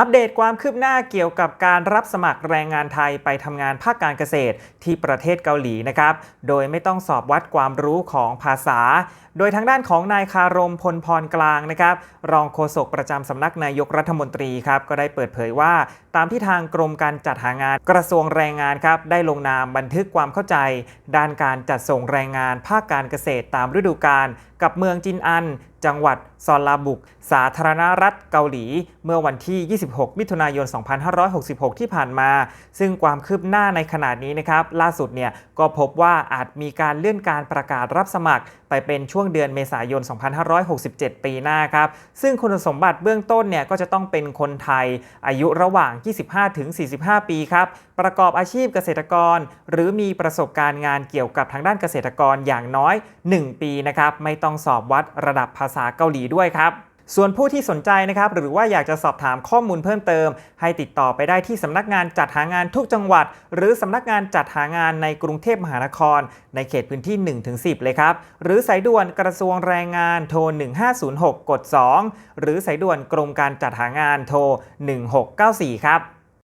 อัปเดตความคืบหน้าเกี่ยวกับการรับสมัครแรงงานไทยไปทำงานภาคการเกษตรที่ประเทศเกาหลีนะครับ โดยไม่ต้องสอบวัดความรู้ของภาษา โดยทางด้านของนายคารมพลพรกลางนะครับ รองโฆษกประจำสำนักนายกรัฐมนตรีครับก็ได้เปิดเผยว่า ตามที่ทางกรมการจัดหางานกระทรวงแรงงานครับได้ลงนามบันทึกความเข้าใจ ด้านการจัดส่งแรงงานภาคการเกษตรตามฤดูกาลกับเมืองจินอันจังหวัดซอลลาบุก สาธารณรัฐเกาหลี เมื่อวันที่ 26 มิถุนายน 2566 ที่ผ่านมา ซึ่งความคืบหน้าในขณะนี้นะครับ ล่าสุดเนี่ยก็พบว่าอาจมีการเลื่อนการประกาศรับสมัคร ไปเป็นช่วงเดือนเมษายน 2567 ปีหน้าครับ ซึ่งคุณสมบัติเบื้องต้นเนี่ยก็จะต้องเป็นคนไทย อายุระหว่าง 25-45 ปีครับ ประกอบอาชีพเกษตรกร หรือมีประสบการณ์งานเกี่ยวกับทางด้านเกษตรกรอย่างน้อย 1 ปีนะครับ ไม่ต้องสอบวัดระดับภาษาเกาหลีด้วยครับ ส่วนผู้ที่สนใจนะครับหรือว่าอยากจะสอบถามข้อมูลเพิ่มเติม ให้ติดต่อไปได้ที่สำนักงานจัดหางานทุกจังหวัด หรือสำนักงานจัดหางานในกรุงเทพมหานคร ในเขตพื้นที่ 1-10 เลยครับ หรือสายด่วนกระทรวงแรงงานโทร 1506 กด 2 หรือสายด่วนกรมการจัดหางานโทร 1694 ครับ